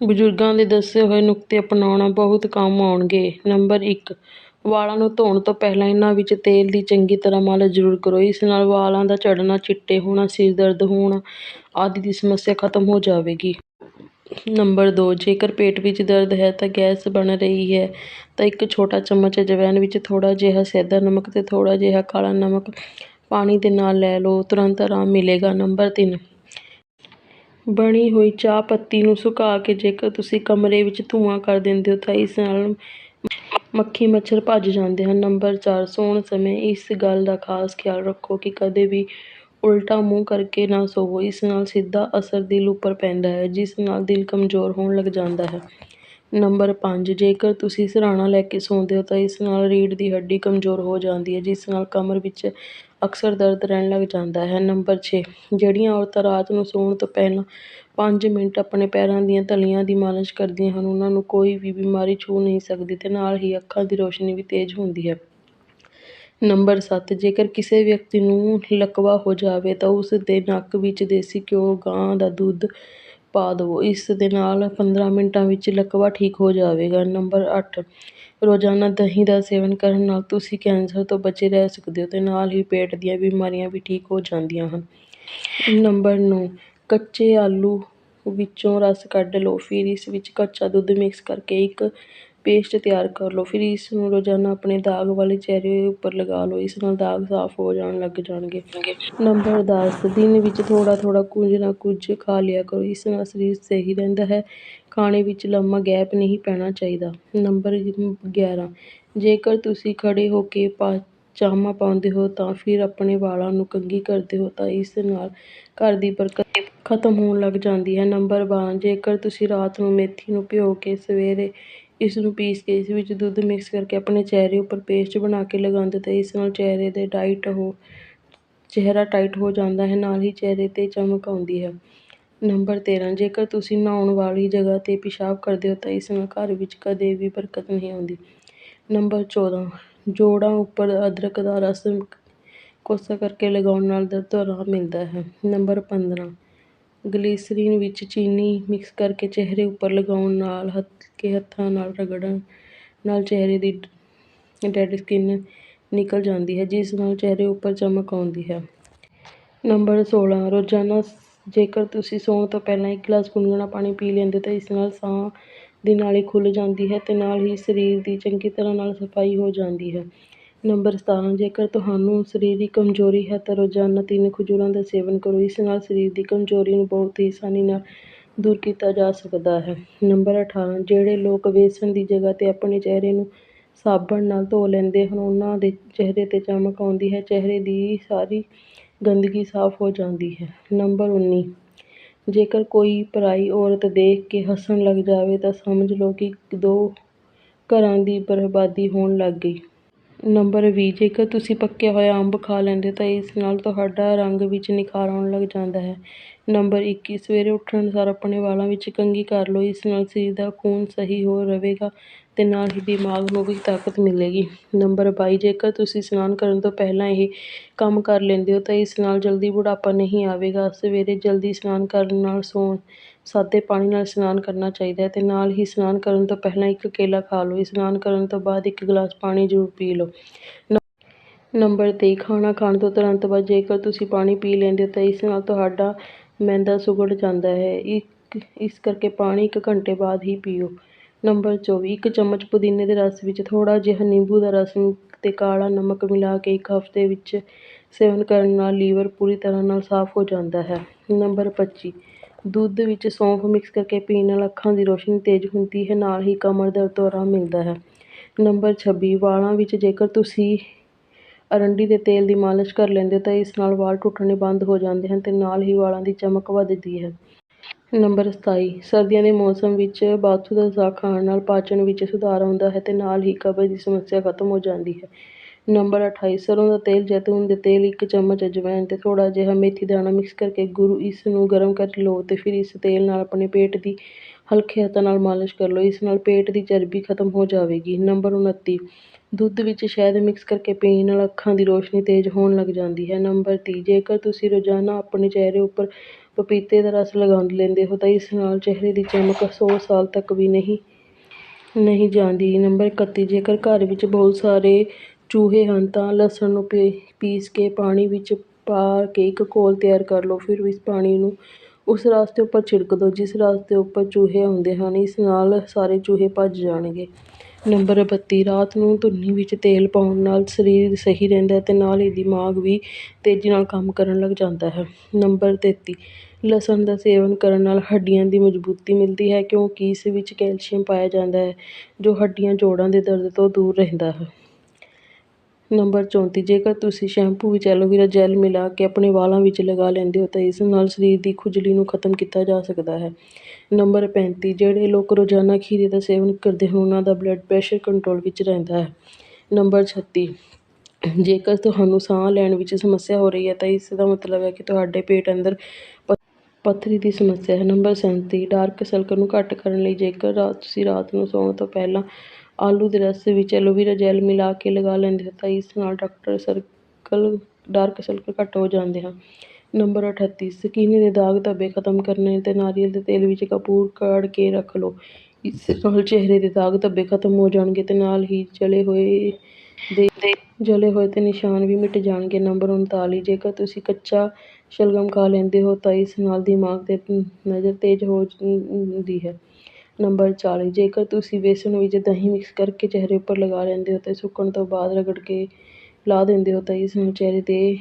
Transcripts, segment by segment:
ਬਜ਼ੁਰਗਾਂ ਦੇ ਦੱਸੇ ਹੋਏ ਨੁਕਤੇ ਅਪਣਾਉਣਾ ਬਹੁਤ ਕੰਮ ਆਉਣਗੇ। ਨੰਬਰ ਇੱਕ, ਵਾਲਾਂ ਨੂੰ ਧੋਣ ਤੋਂ ਪਹਿਲਾਂ ਇਹਨਾਂ ਵਿੱਚ ਤੇਲ ਦੀ ਚੰਗੀ ਤਰ੍ਹਾਂ ਮਾਲਿਸ਼ ਜ਼ਰੂਰ ਕਰੋ। ਇਸ ਨਾਲ ਵਾਲਾਂ ਦਾ ਝੜਨਾ, ਚਿੱਟੇ ਹੋਣਾ, ਸਿਰ ਦਰਦ ਹੋਣਾ ਆਦਿ ਦੀ ਸਮੱਸਿਆ ਖਤਮ ਹੋ ਜਾਵੇਗੀ। ਨੰਬਰ ਦੋ, ਜੇਕਰ ਪੇਟ ਵਿੱਚ ਦਰਦ ਹੈ ਤਾਂ ਗੈਸ ਬਣ ਰਹੀ ਹੈ ਤਾਂ ਇੱਕ ਛੋਟਾ ਚਮਚ ਅਜਵਾਇਣ ਵਿੱਚ ਥੋੜ੍ਹਾ ਜਿਹਾ ਸੈਂਧਾ ਨਮਕ ਅਤੇ ਥੋੜ੍ਹਾ ਜਿਹਾ ਕਾਲਾ ਨਮਕ ਪਾਣੀ ਦੇ ਨਾਲ ਲੈ ਲਓ। ਤੁਰੰਤ ਆਰਾਮ ਮਿਲੇਗਾ। ਨੰਬਰ ਤਿੰਨ ਬਣੀ ਹੋਈ ਚਾਹ ਪੱਤੀ ਨੂੰ ਸੁਕਾ ਕੇ ਜੇਕਰ ਤੁਸੀਂ ਕਮਰੇ ਵਿੱਚ ਧੂੰਆਂ ਕਰ ਦਿੰਦੇ ਹੋ ਤਾਂ ਇਸ ਨਾਲ ਮੱਖੀ ਮੱਛਰ ਭੱਜ ਜਾਂਦੇ ਹਨ। ਨੰਬਰ ਚਾਰ, ਸੌਣ ਸਮੇਂ ਇਸ ਗੱਲ ਦਾ ਖਾਸ ਖਿਆਲ ਰੱਖੋ ਕਿ ਕਦੇ ਵੀ ਉਲਟਾ ਮੂੰਹ ਕਰਕੇ ਨਾ ਸੋਵੋ। ਇਸ ਨਾਲ ਸਿੱਧਾ ਅਸਰ ਦਿਲ ਉੱਪਰ ਪੈਂਦਾ ਹੈ, ਜਿਸ ਨਾਲ ਦਿਲ ਕਮਜ਼ੋਰ ਹੋਣ ਲੱਗ ਜਾਂਦਾ ਹੈ। ਨੰਬਰ ਪੰਜ, ਜੇਕਰ ਤੁਸੀਂ ਸਿਰਹਾਣਾ ਲੈ ਕੇ ਸੌਂਦੇ ਹੋ ਤਾਂ ਇਸ ਨਾਲ ਰੀੜ੍ਹ ਦੀ ਹੱਡੀ ਕਮਜ਼ੋਰ ਹੋ ਜਾਂਦੀ ਹੈ, ਜਿਸ ਨਾਲ ਕਮਰ ਵਿੱਚ ਅਕਸਰ ਦਰਦ ਰਹਿਣ ਲੱਗ ਜਾਂਦਾ ਹੈ। ਨੰਬਰ ਛੇ, ਜਿਹੜੀਆਂ ਔਰਤਾਂ ਰਾਤ ਨੂੰ ਸੌਣ ਤੋਂ ਪਹਿਲਾਂ ਪੰਜ ਮਿੰਟ ਆਪਣੇ ਪੈਰਾਂ ਦੀਆਂ ਤਲੀਆਂ ਦੀ ਮਾਲਿਸ਼ ਕਰਦੀਆਂ ਹਨ, ਉਹਨਾਂ ਨੂੰ ਕੋਈ ਵੀ ਬਿਮਾਰੀ ਛੂਹ ਨਹੀਂ ਸਕਦੀ ਅਤੇ ਨਾਲ ਹੀ ਅੱਖਾਂ ਦੀ ਰੋਸ਼ਨੀ ਵੀ ਤੇਜ਼ ਹੁੰਦੀ ਹੈ। ਨੰਬਰ ਸੱਤ, ਜੇਕਰ ਕਿਸੇ ਵਿਅਕਤੀ ਨੂੰ ਲਕਵਾ ਹੋ ਜਾਵੇ ਤਾਂ ਉਸ ਦੇ ਨੱਕ ਵਿੱਚ ਦੇਸੀ ਘਿਓ, ਗਾਂ ਦਾ ਦੁੱਧ ਪਾ ਦਿਓ ਇਸ ਦੇ ਨਾਲ ਪੰਦਰਾਂ ਮਿੰਟਾਂ ਵਿੱਚ ਲਕਵਾ ਠੀਕ ਹੋ ਜਾਵੇਗਾ। ਨੰਬਰ ਅੱਠ, ਰੋਜ਼ਾਨਾ ਦਹੀਂ ਦਾ ਸੇਵਨ ਕਰਨ ਨਾਲ ਤੁਸੀਂ ਕੈਂਸਰ ਤੋਂ ਬਚੇ ਰਹਿ ਸਕਦੇ ਹੋ ਅਤੇ ਨਾਲ ਹੀ ਪੇਟ ਦੀਆਂ ਬਿਮਾਰੀਆਂ ਵੀ ਠੀਕ ਹੋ ਜਾਂਦੀਆਂ ਹਨ। ਨੰਬਰ ਨੌਂ, ਕੱਚੇ ਆਲੂ ਵਿੱਚੋਂ ਰਸ ਕੱਢ ਲਓ। ਫਿਰ ਇਸ ਵਿੱਚ ਕੱਚਾ ਦੁੱਧ ਮਿਕਸ ਕਰਕੇ ਇੱਕ ਪੇਸਟ ਤਿਆਰ ਕਰ ਲਓ। ਫਿਰ ਇਸ ਨੂੰ ਰੋਜ਼ਾਨਾ ਆਪਣੇ ਦਾਗ ਵਾਲੇ ਚਿਹਰੇ ਉੱਪਰ ਲਗਾ ਲਓ। ਇਸ ਨਾਲ ਦਾਗ ਸਾਫ਼ ਹੋ ਜਾਣ ਲੱਗ ਜਾਣਗੇ। ਨੰਬਰ ਦਸ, ਦਿਨ ਵਿੱਚ ਥੋੜ੍ਹਾ ਥੋੜ੍ਹਾ ਕੁਝ ਨਾ ਕੁਝ ਖਾ ਲਿਆ ਕਰੋ। ਇਸ ਨਾਲ ਸਰੀਰ ਸਹੀ ਰਹਿੰਦਾ ਹੈ। ਖਾਣੇ ਵਿੱਚ ਲੰਮਾ ਗੈਪ ਨਹੀਂ ਪੈਣਾ ਚਾਹੀਦਾ। ਨੰਬਰ ਗਿਆਰਾਂ, ਜੇਕਰ ਤੁਸੀਂ ਖੜ੍ਹੇ ਹੋ ਕੇ ਪਾ ਪਾਜਾਮਾ ਪਾਉਂਦੇ ਹੋ ਤਾਂ ਫਿਰ ਆਪਣੇ ਵਾਲਾਂ ਨੂੰ ਕੰਘੀ ਕਰਦੇ ਹੋ ਤਾਂ ਇਸ ਨਾਲ ਘਰ ਦੀ ਬਰਕਤ ਖਤਮ ਹੋਣ ਲੱਗ ਜਾਂਦੀ ਹੈ। ਨੰਬਰ ਬਾਰਾਂ, ਜੇਕਰ ਤੁਸੀਂ ਰਾਤ ਨੂੰ ਮੇਥੀ ਨੂੰ ਭਿਓ ਕੇ ਸਵੇਰੇ ਇਸ ਨੂੰ ਪੀਸ ਕੇ ਇਸ ਵਿੱਚ ਦੁੱਧ ਮਿਕਸ ਕਰਕੇ ਆਪਣੇ ਚਿਹਰੇ ਉੱਪਰ ਪੇਸਟ ਬਣਾ ਕੇ ਲਗਾਉਂਦੇ ਤਾਂ ਇਸ ਨਾਲ ਚਿਹਰੇ ਦੇ ਟਾਈਟ ਹੋ, ਚਿਹਰਾ ਟਾਈਟ ਹੋ ਜਾਂਦਾ ਹੈ, ਨਾਲ ਹੀ ਚਿਹਰੇ 'ਤੇ ਚਮਕ ਆਉਂਦੀ ਹੈ। ਨੰਬਰ ਤੇਰ੍ਹਾਂ ਜੇਕਰ ਤੁਸੀਂ ਨਹਾਉਣ ਵਾਲੀ ਜਗ੍ਹਾ 'ਤੇ ਪਿਸ਼ਾਬ ਕਰਦੇ ਹੋ ਤਾਂ ਇਸ ਨਾਲ ਘਰ ਵਿੱਚ ਕਦੇ ਵੀ ਬਰਕਤ ਨਹੀਂ ਆਉਂਦੀ। ਨੰਬਰ ਚੌਦਾਂ, ਜੋੜਾਂ ਉੱਪਰ ਅਦਰਕ ਦਾ ਰਸ ਕੋਸਾ ਕਰਕੇ ਲਗਾਉਣ ਨਾਲ ਦਰਦ ਤੋਂ ਆਰਾਮ ਮਿਲਦਾ ਹੈ। ਨੰਬਰ ਪੰਦਰਾਂ ਗਲੀਸਰੀਨ ਵਿੱਚ ਚੀਨੀ ਮਿਕਸ ਕਰਕੇ ਚਿਹਰੇ ਉੱਪਰ ਲਗਾਉਣ ਨਾਲ ਹਲਕੇ ਹੱਥਾਂ ਨਾਲ ਰਗੜਨ ਨਾਲ ਚਿਹਰੇ ਦੀ ਡੈਡ ਸਕਿਨ ਨਿਕਲ ਜਾਂਦੀ ਹੈ, ਜਿਸ ਨਾਲ ਚਿਹਰੇ ਉੱਪਰ ਚਮਕ ਆਉਂਦੀ ਹੈ। ਨੰਬਰ ਸੋਲ੍ਹਾਂ ਰੋਜ਼ਾਨਾ ਜੇਕਰ ਤੁਸੀਂ ਸੌਣ ਤੋਂ ਪਹਿਲਾਂ ਇੱਕ ਗਲਾਸ ਗੁਨਗੁਣਾ ਪਾਣੀ ਪੀ ਲੈਂਦੇ ਤਾਂ ਇਸ ਨਾਲ ਸਾਹ ਦੀ ਨਾਲੀ ਖੁੱਲ੍ਹ ਜਾਂਦੀ ਹੈ ਅਤੇ ਨਾਲ ਹੀ ਸਰੀਰ ਦੀ ਚੰਗੀ ਤਰ੍ਹਾਂ ਨਾਲ ਸਫ਼ਾਈ ਹੋ ਜਾਂਦੀ ਹੈ। ਨੰਬਰ ਸਤਾਰ੍ਹਾਂ ਜੇਕਰ ਤੁਹਾਨੂੰ ਸਰੀਰਕ ਕਮਜ਼ੋਰੀ ਹੈ ਤਾਂ ਰੋਜ਼ਾਨਾ ਤਿੰਨ ਖਜੂਰਾਂ ਦਾ ਸੇਵਨ ਕਰੋ। ਇਸ ਨਾਲ ਸਰੀਰ ਦੀ ਕਮਜ਼ੋਰੀ ਨੂੰ ਬਹੁਤ ਹੀ ਆਸਾਨੀ ਨਾਲ ਦੂਰ ਕੀਤਾ ਜਾ ਸਕਦਾ ਹੈ। ਨੰਬਰ ਅਠਾਰਾਂ, ਜਿਹੜੇ ਲੋਕ ਵੇਸਣ ਦੀ ਜਗ੍ਹਾ 'ਤੇ ਆਪਣੇ ਚਿਹਰੇ ਨੂੰ ਸਾਬਣ ਨਾਲ ਧੋ ਲੈਂਦੇ ਹਨ, ਉਹਨਾਂ ਦੇ ਚਿਹਰੇ 'ਤੇ ਚਮਕ ਆਉਂਦੀ ਹੈ। ਚਿਹਰੇ ਦੀ ਸਾਰੀ ਗੰਦਗੀ ਸਾਫ਼ ਹੋ ਜਾਂਦੀ ਹੈ। ਨੰਬਰ ਉੱਨੀ, ਜੇਕਰ ਕੋਈ ਪਰਾਈ ਔਰਤ ਦੇਖ ਕੇ ਹੱਸਣ ਲੱਗ ਜਾਵੇ ਤਾਂ ਸਮਝ ਲਓ ਕਿ ਦੋ ਘਰਾਂ ਦੀ ਬਰਬਾਦੀ ਹੋਣ ਲੱਗ ਗਈ। ਨੰਬਰ ਵੀਹ ਜੇਕਰ ਤੁਸੀਂ ਪੱਕਿਆ ਹੋਇਆ ਅੰਬ ਖਾ ਲੈਂਦੇ ਹੋ ਤਾਂ ਇਸ ਨਾਲ ਤੁਹਾਡਾ ਰੰਗ ਵਿੱਚ ਨਿਖਾਰ ਆਉਣ ਲੱਗ ਜਾਂਦਾ ਹੈ। ਨੰਬਰ ਇੱਕੀ, ਸਵੇਰੇ ਉੱਠਣ ਸਾਰ ਆਪਣੇ ਵਾਲਾਂ ਵਿੱਚ ਕੰਘੀ ਕਰ ਲਓ। ਇਸ ਨਾਲ ਸਰੀਰ ਦਾ ਖੂਨ ਸਹੀ ਹੋ ਰਹੇਗਾ ਅਤੇ ਨਾਲ ਹੀ ਦਿਮਾਗ ਨੂੰ ਵੀ ਤਾਕਤ ਮਿਲੇਗੀ। ਨੰਬਰ ਬਾਈ, ਜੇਕਰ ਤੁਸੀਂ ਇਸ਼ਨਾਨ ਕਰਨ ਤੋਂ ਪਹਿਲਾਂ ਇਹ ਕੰਮ ਕਰ ਲੈਂਦੇ ਹੋ ਤਾਂ ਇਸ ਨਾਲ ਜਲਦੀ ਬੁਢਾਪਾ ਨਹੀਂ ਆਵੇਗਾ। ਸਵੇਰੇ ਜਲਦੀ ਇਸ਼ਨਾਨ ਕਰਨ ਨਾਲ ਸੌਣ, ਸਾਦੇ ਪਾਣੀ ਨਾਲ ਇਸ਼ਨਾਨ ਕਰਨਾ ਚਾਹੀਦਾ ਹੈ ਅਤੇ ਨਾਲ ਹੀ ਇਸ਼ਨਾਨ ਕਰਨ ਤੋਂ ਪਹਿਲਾਂ ਇੱਕ ਕੇਲਾ ਖਾ ਲਓ। ਇਸ਼ਨਾਨ ਕਰਨ ਤੋਂ ਬਾਅਦ ਇੱਕ ਗਲਾਸ ਪਾਣੀ ਜ਼ਰੂਰ ਪੀ ਲਓ। ਨੰਬਰ ਤੇਈ, ਖਾਣਾ ਖਾਣ ਤੋਂ ਤੁਰੰਤ ਬਾਅਦ ਜੇਕਰ ਤੁਸੀਂ ਪਾਣੀ ਪੀ ਲੈਂਦੇ ਹੋ ਤਾਂ ਇਸ ਨਾਲ ਤੁਹਾਡਾ ਮੈਦਾ ਸੁਗੜ ਜਾਂਦਾ ਹੈ। ਇੱਕ, ਇਸ ਕਰਕੇ ਪਾਣੀ ਇੱਕ ਘੰਟੇ ਬਾਅਦ ਹੀ ਪੀਓ। ਨੰਬਰ ਚੌਵੀ, ਇੱਕ ਚਮਚ ਪੁਦੀਨੇ ਦੇ ਰਸ ਵਿੱਚ ਥੋੜ੍ਹਾ ਜਿਹਾ ਨਿੰਬੂ ਦਾ ਰਸ ਅਤੇ ਕਾਲਾ ਨਮਕ ਮਿਲਾ ਕੇ ਇੱਕ ਹਫ਼ਤੇ ਵਿੱਚ ਸੇਵਨ ਕਰਨ ਨਾਲ ਲੀਵਰ ਪੂਰੀ ਤਰ੍ਹਾਂ ਨਾਲ ਸਾਫ਼ ਹੋ ਜਾਂਦਾ ਹੈ। ਨੰਬਰ ਪੱਚੀ, ਦੁੱਧ ਵਿੱਚ ਸੌਂਫ ਮਿਕਸ ਕਰਕੇ ਪੀਣ ਨਾਲ ਅੱਖਾਂ ਦੀ ਰੌਸ਼ਨੀ ਤੇਜ਼ ਹੁੰਦੀ ਹੈ, ਨਾਲ ਹੀ ਕਮਰ ਦਰਦ ਤੋਂ ਆਰਾਮ ਮਿਲਦਾ ਹੈ। ਨੰਬਰ ਛੱਬੀ, ਵਾਲਾਂ ਵਿੱਚ ਜੇਕਰ ਤੁਸੀਂ ਅਰੰਡੀ ਦੇ ਤੇਲ ਦੀ ਮਾਲਿਸ਼ ਕਰ ਲੈਂਦੇ ਹੋ ਤਾਂ ਇਸ ਨਾਲ ਵਾਲ ਟੁੱਟਣੇ ਬੰਦ ਹੋ ਜਾਂਦੇ ਹਨ ਅਤੇ ਨਾਲ ਹੀ ਵਾਲਾਂ ਦੀ ਚਮਕ ਵੱਧਦੀ ਹੈ। ਨੰਬਰ ਸਤਾਈ। ਸਰਦੀਆਂ ਦੇ ਮੌਸਮ ਵਿੱਚ ਬਾਥੂ ਦਾ ਸਾਗ ਖਾਣ ਨਾਲ ਪਾਚਨ ਵਿੱਚ ਸੁਧਾਰ ਆਉਂਦਾ ਹੈ ਅਤੇ ਨਾਲ ਹੀ ਕਬਜ਼ ਦੀ ਸਮੱਸਿਆ ਖਤਮ ਹੋ ਜਾਂਦੀ ਹੈ। ਨੰਬਰ ਅਠਾਈ। ਸਰ੍ਹੋਂ ਦਾ ਤੇਲ ਜੈਤੂਨ ਦੇ ਤੇਲ ਇੱਕ ਚਮਚ ਅਜਵਾਇਣ ਅਤੇ ਥੋੜ੍ਹਾ ਜਿਹਾ ਮੇਥੀ ਦਾਣਾ ਮਿਕਸ ਕਰਕੇ ਗੁਰੂ ਇਸ ਨੂੰ ਗਰਮ ਕਰ ਲਓ ਅਤੇ ਫਿਰ ਇਸ ਤੇਲ ਨਾਲ ਆਪਣੇ ਪੇਟ ਦੀ ਹਲਕੇ ਹੱਥਾਂ ਨਾਲ ਮਾਲਿਸ਼ ਕਰ ਲਓ। ਇਸ ਨਾਲ ਪੇਟ ਦੀ ਚਰਬੀ ਖਤਮ ਹੋ ਜਾਵੇਗੀ। ਨੰਬਰ ਉਨੱਤੀ ਦੁੱਧ ਵਿੱਚ ਸ਼ਹਿਦ ਮਿਕਸ ਕਰਕੇ ਪੀਣ ਨਾਲ ਅੱਖਾਂ ਦੀ ਰੋਸ਼ਨੀ ਤੇਜ਼ ਹੋਣ ਲੱਗ ਜਾਂਦੀ ਹੈ। ਨੰਬਰ ਤੀਹ। ਜੇਕਰ ਤੁਸੀਂ ਰੋਜ਼ਾਨਾ ਆਪਣੇ ਚਿਹਰੇ ਉੱਪਰ ਪਪੀਤੇ ਦਾ ਰਸ ਲਗਾ ਲੈਂਦੇ ਹੋ ਤਾਂ ਇਸ ਨਾਲ ਚਿਹਰੇ ਦੀ ਚਮਕ ਸੌ ਸਾਲ ਤੱਕ ਵੀ ਨਹੀਂ ਨਹੀਂ ਜਾਂਦੀ। ਨੰਬਰ 31 ਜੇਕਰ ਘਰ ਵਿੱਚ ਬਹੁਤ ਸਾਰੇ ਚੂਹੇ ਹਨ ਤਾਂ ਲਸਣ ਨੂੰ ਪੀ, ਪੀਸ ਕੇ ਪਾਣੀ ਵਿੱਚ ਪਾ ਕੇ ਇੱਕ ਘੋਲ ਤਿਆਰ ਕਰ ਲਓ, ਫਿਰ ਇਸ ਪਾਣੀ ਨੂੰ ਉਸ ਰਾਸਤੇ ਉੱਪਰ ਛਿੜਕ ਦਿਓ, ਜਿਸ ਰਾਸਤੇ ਉੱਪਰ ਚੂਹੇ ਆਉਂਦੇ ਹਨ, ਇਸ ਨਾਲ ਸਾਰੇ ਚੂਹੇ ਭੱਜ ਜਾਣਗੇ। ਨੰਬਰ 32 ਰਾਤ ਨੂੰ ਧੁੰਨੀ ਵਿੱਚ ਤੇਲ ਪਾਉਣ ਨਾਲ ਸਰੀਰ ਸਹੀ ਰਹਿੰਦਾ ਹੈ ਅਤੇ ਨਾਲ ਹੀ ਦਿਮਾਗ ਵੀ ਤੇਜ਼ੀ ਨਾਲ ਕੰਮ ਕਰਨ ਲੱਗ ਜਾਂਦਾ ਹੈ। ਨੰਬਰ 33 ਲਸਣ ਦਾ ਸੇਵਨ ਕਰਨ ਨਾਲ ਹੱਡੀਆਂ ਦੀ ਮਜ਼ਬੂਤੀ ਮਿਲਦੀ ਹੈ, ਕਿਉਂਕਿ ਇਸ ਵਿੱਚ ਕੈਲਸ਼ੀਅਮ ਪਾਇਆ ਜਾਂਦਾ ਹੈ, ਜੋ ਹੱਡੀਆਂ ਜੋੜਾਂ ਦੇ ਦਰਦ ਤੋਂ ਦੂਰ ਰਹਿੰਦਾ ਹੈ। ਨੰਬਰ 34 ਜੇਕਰ ਤੁਸੀਂ ਸ਼ੈਂਪੂ ਵਿੱਚ ਐਲੋਵੀਰਾ ਜੈੱਲ ਮਿਲਾ ਕੇ ਆਪਣੇ ਵਾਲਾਂ ਵਿੱਚ ਲਗਾ ਲੈਂਦੇ ਹੋ, ਤਾਂ ਇਸ ਨਾਲ ਸਰੀਰ ਦੀ ਖੁਜਲੀ ਨੂੰ ਖਤਮ ਕੀਤਾ ਜਾ ਸਕਦਾ ਹੈ। ਨੰਬਰ 35 ਜਿਹੜੇ ਲੋਕ ਰੋਜ਼ਾਨਾ ਖੀਰੇ ਦਾ ਸੇਵਨ ਕਰਦੇ ਹਨ, ਉਹਨਾਂ ਦਾ ਬਲੱਡ ਪ੍ਰੈਸ਼ਰ ਕੰਟਰੋਲ ਵਿੱਚ ਰਹਿੰਦਾ ਹੈ। ਨੰਬਰ 36 ਜੇਕਰ ਤੁਹਾਨੂੰ ਸਾਹ ਲੈਣ ਵਿੱਚ ਸਮੱਸਿਆ ਹੋ ਰਹੀ ਹੈ, ਤਾਂ ਇਸ ਦਾ ਮਤਲਬ ਹੈ ਕਿ ਤੁਹਾਡੇ ਪੇਟ ਅੰਦਰ ਪੱਥਰੀ ਦੀ ਸਮੱਸਿਆ ਹੈ। ਨੰਬਰ 37 ਡਾਰਕ ਸਰਕਲ ਨੂੰ ਘੱਟ ਕਰਨ ਲਈ ਜੇਕਰ ਰਾਤ ਤੁਸੀਂ ਰਾਤ ਨੂੰ ਸੌਣ ਤੋਂ ਪਹਿਲਾਂ ਆਲੂ ਦੇ ਰਸ ਵਿੱਚ ਐਲੋਵੇਰਾ ਜੈੱਲ ਮਿਲਾ ਕੇ ਲਗਾ ਲੈਂਦੇ ਹੋ ਤਾਂ ਇਸ ਨਾਲ ਡਾਕਟਰ ਸਰਕਲ, ਡਾਰਕ ਸਰਕਲ ਘੱਟ ਹੋ ਜਾਂਦੇ ਹਨ। ਨੰਬਰ 38 ਸਕਿਨ ਦੇ ਦਾਗ ਧੱਬੇ ਖਤਮ ਕਰਨੇ ਅਤੇ ਨਾਰੀਅਲ ਦੇ ਤੇਲ ਵਿੱਚ ਕਪੂਰ ਕਾੜ ਕੇ ਰੱਖ ਲਓ। ਇਸ ਨਾਲ ਚਿਹਰੇ ਦੇ ਦਾਗ ਧੱਬੇ ਖਤਮ ਹੋ ਜਾਣਗੇ ਅਤੇ ਨਾਲ ਹੀ ਜਲੇ ਹੋਏ ਦੇ, ਜਲੇ ਹੋਏ ਅਤੇ ਨਿਸ਼ਾਨ ਵੀ ਮਿਟ ਜਾਣਗੇ। ਨੰਬਰ 39 ਜੇਕਰ ਤੁਸੀਂ ਕੱਚਾ ਸ਼ਲਗਮ ਖਾ ਲੈਂਦੇ ਹੋ ਤਾਂ ਇਸ ਨਾਲ ਦਿਮਾਗ ਤੇ ਨਜ਼ਰ ਤੇਜ਼ ਹੋ ਜਾਂਦੀ ਹੈ। ਨੰਬਰ 40 ਜੇਕਰ ਤੁਸੀਂ ਬੇਸਣ ਵਿੱਚ ਦਹੀਂ ਮਿਕਸ ਕਰਕੇ ਚਿਹਰੇ ਉੱਪਰ ਲਗਾ ਲੈਂਦੇ ਹੋ ਅਤੇ ਸੁੱਕਣ ਤੋਂ ਬਾਅਦ ਰਗੜ ਕੇ ਲਾ ਦਿੰਦੇ ਹੋ ਤਾਂ ਇਸ ਨਾਲ ਚਿਹਰੇ 'ਤੇ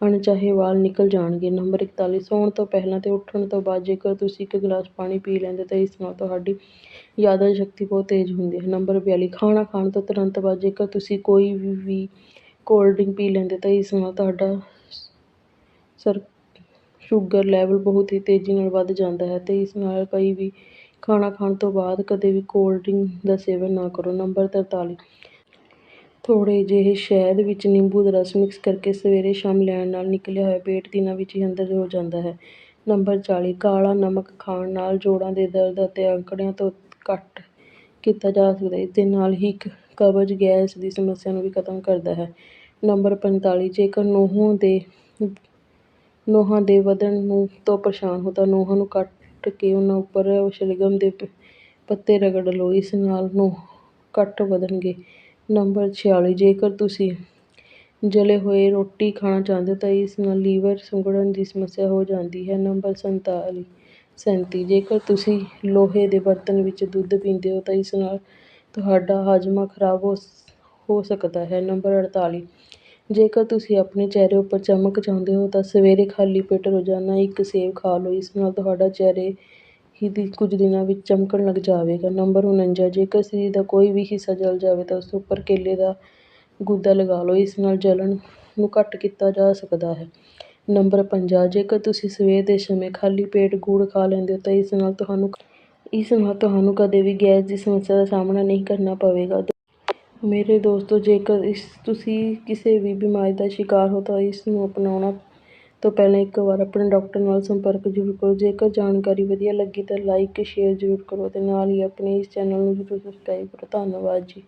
ਅਣਚਾਹੇ ਵਾਲ ਨਿਕਲ ਜਾਣਗੇ। ਨੰਬਰ 41 ਸੌਣ ਤੋਂ ਪਹਿਲਾਂ ਅਤੇ ਉੱਠਣ ਤੋਂ ਬਾਅਦ ਜੇਕਰ ਤੁਸੀਂ ਇੱਕ ਗਿਲਾਸ ਪਾਣੀ ਪੀ ਲੈਂਦੇ ਹੋ ਤਾਂ ਇਸ ਨਾਲ ਤੁਹਾਡੀ ਯਾਦਾਸ਼ਤ ਸ਼ਕਤੀ ਬਹੁਤ ਤੇਜ਼ ਹੁੰਦੀ ਹੈ। ਨੰਬਰ 42 ਖਾਣਾ ਖਾਣ ਤੋਂ ਤੁਰੰਤ ਬਾਅਦ ਜੇਕਰ ਤੁਸੀਂ ਕੋਈ ਵੀ ਕੋਲਡ ਡਰਿੰਕ ਪੀ ਲੈਂਦੇ ਤਾਂ ਇਸ ਨਾਲ ਤੁਹਾਡਾ ਸਰ ਸ਼ੂਗਰ ਲੈਵਲ ਬਹੁਤ ਹੀ ਤੇਜ਼ੀ ਨਾਲ ਵੱਧ ਜਾਂਦਾ ਹੈ ਅਤੇ ਇਸ ਨਾਲ ਕਈ ਵੀ ਖਾਣਾ ਖਾਣ ਤੋਂ ਬਾਅਦ ਕਦੇ ਵੀ ਕੋਲਡ ਡਰਿੰਕ ਦਾ ਸੇਵਨ ਨਾ ਕਰੋ। ਨੰਬਰ 43 ਥੋੜ੍ਹੇ ਜਿਹੇ ਸ਼ਹਿਦ ਵਿੱਚ ਨਿੰਬੂ ਦਾ ਰਸ ਮਿਕਸ ਕਰਕੇ ਸਵੇਰੇ ਸ਼ਾਮ ਲੈਣ ਨਾਲ ਨਿਕਲਿਆ ਹੋਇਆ ਪੇਟ ਦਿਨਾਂ ਵਿੱਚ ਹੀ ਅੰਦਰ ਹੋ ਜਾਂਦਾ ਹੈ। ਨੰਬਰ 40 ਕਾਲਾ ਨਮਕ ਖਾਣ ਨਾਲ ਜੋੜਾਂ ਦੇ ਦਰਦ ਅਤੇ ਅੰਕੜਿਆਂ ਤੋਂ ਘੱਟ ਕੀਤਾ ਜਾ ਸਕਦਾ ਇਸ ਦੇ ਨਾਲ ਹੀ ਇੱਕ ਕਬਜ਼ ਗੈਸ ਦੀ ਸਮੱਸਿਆ ਨੂੰ ਵੀ ਖਤਮ ਕਰਦਾ ਹੈ। ਨੰਬਰ 45 ਜੇਕਰ ਨੂੰਹਾਂ ਦੇ ਨੂੰਹਾਂ ਦੇ ਵਧਣ ਨੂੰ ਤੋਂ ਪਰੇਸ਼ਾਨ ਹੋ ਤਾਂ ਨੂੰਹਾਂ ਨੂੰ ਕੱਟ ਕੇ ਉਹਨਾਂ ਉੱਪਰ ਸ਼ਲਗਮ ਦੇ ਪੱਤੇ ਰਗੜ ਲਓ, ਇਸ ਨਾਲ ਨੂੰਹ ਘੱਟ ਵਧਣਗੇ। ਨੰਬਰ 46 ਜੇਕਰ ਤੁਸੀਂ ਜਲੇ ਹੋਏ ਰੋਟੀ ਖਾਣਾ ਚਾਹੁੰਦੇ ਹੋ ਤਾਂ ਇਸ ਨਾਲ ਲੀਵਰ ਸੁੰਗੜਨ ਦੀ ਸਮੱਸਿਆ ਹੋ ਜਾਂਦੀ ਹੈ। ਨੰਬਰ 47 37 ਜੇਕਰ ਤੁਸੀਂ ਲੋਹੇ ਦੇ ਬਰਤਨ ਵਿੱਚ ਦੁੱਧ ਪੀਂਦੇ ਹੋ ਤਾਂ ਇਸ ਨਾਲ ਤੁਹਾਡਾ ਹਾਜ਼ਮਾ ਖਰਾਬ ਹੋ ਹੋ ਸਕਦਾ ਹੈ। ਨੰਬਰ 48 ਜੇਕਰ ਤੁਸੀਂ ਆਪਣੇ ਚਿਹਰੇ ਉੱਪਰ ਚਮਕ ਚਾਹੁੰਦੇ ਹੋ, ਤਾਂ ਸਵੇਰੇ ਖਾਲੀ ਪੇਟ ਰੋਜ਼ਾਨਾ ਇੱਕ ਸੇਬ ਖਾ ਲਓ। ਇਸ ਨਾਲ ਤੁਹਾਡਾ ਚਿਹਰੇ ਹੀ ਦੀ, ਕੁਝ ਦਿਨਾਂ ਵਿੱਚ ਚਮਕਣ ਲੱਗ ਜਾਵੇਗਾ। ਨੰਬਰ 49 ਜੇਕਰ ਸਰੀਰ ਦਾ ਕੋਈ ਵੀ ਹਿੱਸਾ ਜਲ ਜਾਵੇ, ਤਾਂ ਉਸ ਉੱਪਰ ਕੇਲੇ ਦਾ ਗੁੱਦਾ ਲਗਾ ਲਓ। ਇਸ ਨਾਲ ਜਲਣ ਨੂੰ ਘੱਟ ਕੀਤਾ ਜਾ ਸਕਦਾ ਹੈ। ਨੰਬਰ 50 ਜੇਕਰ ਤੁਸੀਂ ਸਵੇਰ ਦੇ ਸਮੇਂ ਖਾਲੀ ਪੇਟ ਗੁੜ ਖਾ ਲੈਂਦੇ ਹੋ, ਤਾਂ ਇਸ ਨਾਲ ਤੁਹਾਨੂੰ, ਇਸ ਨਾਲ ਤੁਹਾਨੂੰ ਕਦੇ ਵੀ ਗੈਸ ਦੀ ਸਮੱਸਿਆ ਦਾ ਸਾਹਮਣਾ ਨਹੀਂ ਕਰਨਾ ਪਵੇਗਾ। ਮੇਰੇ ਦੋਸਤੋ, ਜੇਕਰ ਇਸ, ਤੁਸੀਂ ਕਿਸੇ ਵੀ ਬਿਮਾਰੀ ਦਾ ਸ਼ਿਕਾਰ ਹੋ ਤਾਂ ਇਸ ਨੂੰ ਅਪਣਾਉਣਾ ਤੋਂ ਪਹਿਲਾਂ ਇੱਕ ਵਾਰ ਆਪਣੇ ਡਾਕਟਰ ਨਾਲ ਸੰਪਰਕ ਜ਼ਰੂਰ ਕਰੋ। ਜੇਕਰ ਜਾਣਕਾਰੀ ਵਧੀਆ ਲੱਗੀ ਤਾਂ ਲਾਈਕ ਸ਼ੇਅਰ ਜ਼ਰੂਰ ਕਰੋ ਅਤੇ ਨਾਲ ਹੀ ਆਪਣੇ ਇਸ ਚੈਨਲ ਨੂੰ ਜ਼ਰੂਰ ਸਬਸਕ੍ਰਾਈਬ ਕਰੋ। ਧੰਨਵਾਦ ਜੀ।